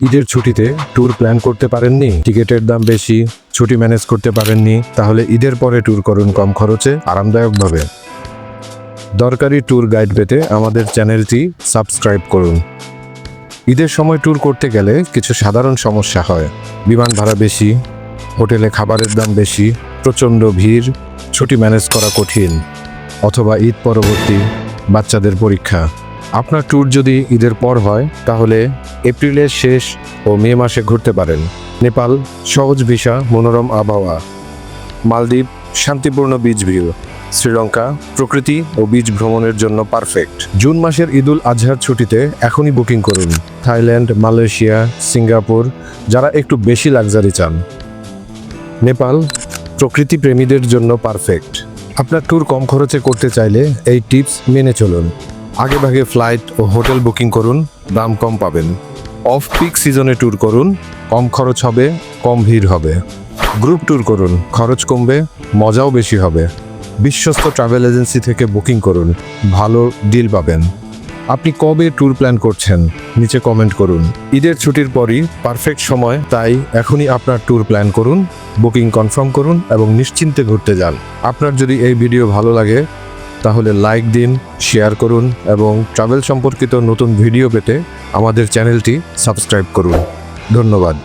ঈদের ছুটিতে tour plan করতে পারেননি, টিকিটের দাম বেশি, ছুটি ম্যানেজ করতে পারেননি, তাহলে ঈদের পরে ট্যুর করুন কম খরচে, আরামদায়কভাবে। দরকারি ট্যুর গাইড পেতে আমাদের চ্যানেলটি সাবস্ক্রাইব করুন। ঈদের সময় ট্যুর করতে গেলে কিছু সাধারণ সমস্যা হয়। বিমান ভাড়া বেশি, হোটেলে খাবারের দাম বেশি, প্রচণ্ড ভিড়, ছুটি ম্যানেজ করা কঠিন, অথবা ঈদ পরবর্তী বাচ্চাদের পরীক্ষা। আপনার ট্যুর যদি ঈদের পর হয়, তাহলে এপ্রিলের শেষ ও মে মাসে ঘুরতে পারেন। নেপাল, সহজ ভিসা, মনোরম আবহাওয়া। মালদ্বীপ, শান্তিপূর্ণ বীজ ভিউ শ্রীলঙ্কা, প্রকৃতি ও বীজ ভ্রমণের জন্য পারফেক্ট জুন মাসের ঈদুল আজহার ছুটিতে এখনই বুকিং করুন। থাইল্যান্ড, মালয়েশিয়া, সিঙ্গাপুর, যারা একটু বেশি লাক্সারি চান। নেপাল, প্রকৃতি প্রেমীদের জন্য পারফেক্ট আপনার ট্যুর কম খরচে করতে চাইলে এই টিপস মেনে চলুন। আগেভাগে ফ্লাইট ও হোটেল বুকিং করুন, দাম কম পাবেন। অফ পিক সিজনে ট্যুর করুন। কম খরচ হবে, কম ভিড় হবে। গ্রুপ ট্যুর করুন, খরচ কমবে, মজাও বেশি হবে। বিশ্বস্ত ট্রাভেল এজেন্সি থেকে বুকিং করুন, ভালো ডিল পাবেন। আপনি কবে ট্যুর প্ল্যান করছেন, নিচে কমেন্ট করুন। ঈদের ছুটির পরই পারফেক্ট সময়, তাই এখনই আপনার ট্যুর প্ল্যান করুন বুকিং কনফার্ম করুন এবং নিশ্চিন্তে ঘুরতে যান। আপনার যদি এই ভিডিও ভালো লাগে তাহলে লাইক দিন শেয়ার করুন এবং ট্রাভেল সম্পর্কিত নতুন ভিডিও পেতে আমাদের চ্যানেলটি সাবস্ক্রাইব করুন। ধন্যবাদ।